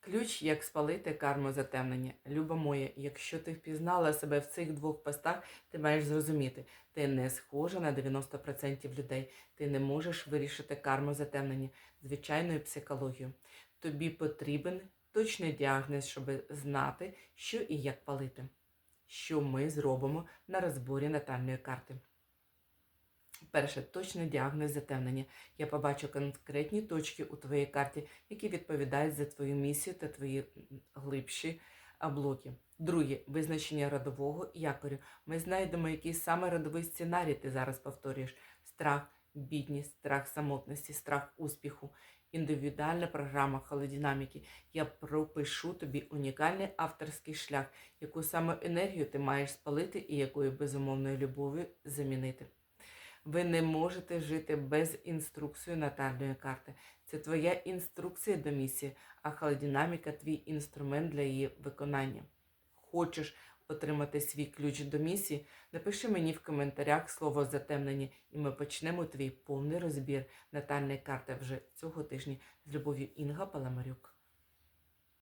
Ключ, як спалити карму затемнення. Люба моя, якщо ти впізнала себе в цих двох постах, ти маєш зрозуміти, ти не схожа на 90% людей. Ти не можеш вирішити карму затемнення звичайною психологією. Тобі потрібен точний діагноз, щоб знати, що і як палити. Що ми зробимо на розборі натальної карти. Перше, точний діагноз затемнення. Я побачу конкретні точки у твоїй карті, які відповідають за твою місію та твої глибші блоки. Друге, визначення родового якорю. Ми знайдемо, який саме родовий сценарій ти зараз повторюєш: страх, бідність, страх самотності, страх успіху, індивідуальна програма холодинаміки. Я пропишу тобі унікальний авторський шлях, яку саме енергію ти маєш спалити і якою безумовною любов'ю замінити. Ви не можете жити без інструкції натальної карти. Це твоя інструкція до місії, а холодинаміка твій інструмент для її виконання. Хочеш отримати свій ключ до місії? Напиши мені в коментарях слово затемнення, і ми почнемо твій повний розбір натальної карти вже цього тижня з любов'ю Інга Паламарюк.